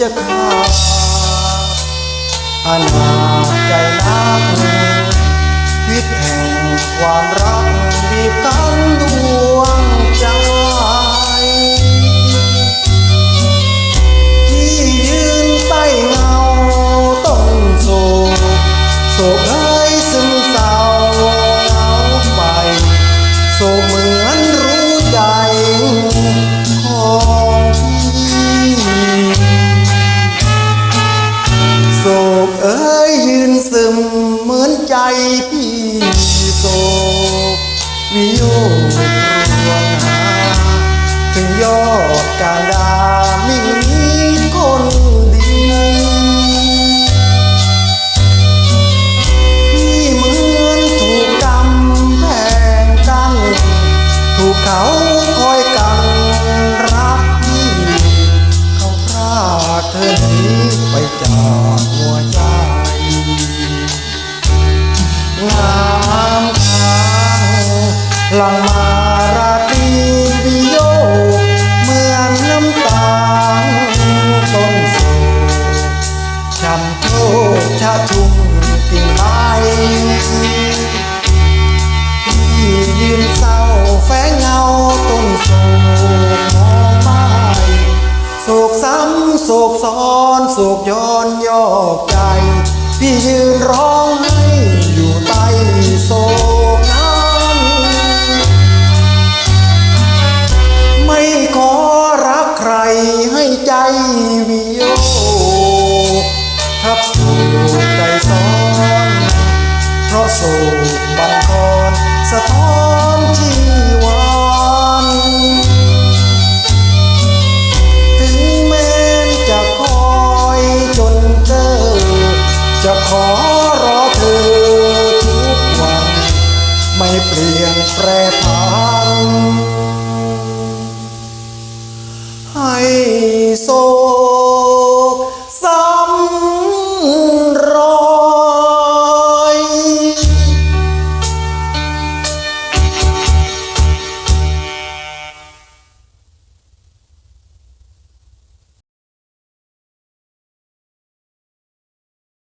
จะขาดอนาใจนักวิตแห่งความรัก ใจพี่โศกวิโยครวงหา ถึงยอดการดาไม่มีคนดี พี่เหมือนถูกกำแพงกั้นถูกเขาคอยกันรักพี่ เขาพรากเธอหนีไปจากังมาราตรีวิโยเหมือนน้ำตาต้นโศกช้ำโชคชาชุ่มกิ่งไม้ที่ยืนเศร้าแฝงเงาต้นโศกมองไม้โศกซ้ำโศกซ้อนโศกย้อนยอกใจ พี่ยืนร้องไห้อยู่ใต้โศก วิโยทับสู่ใจซ้อน เพราะโศกบังคอนสะท้อนชีวันถึงแม้จะคอยจนเกิดจะขอรอเธอทุกวัน ไม่เปลี่ยนแปรผัน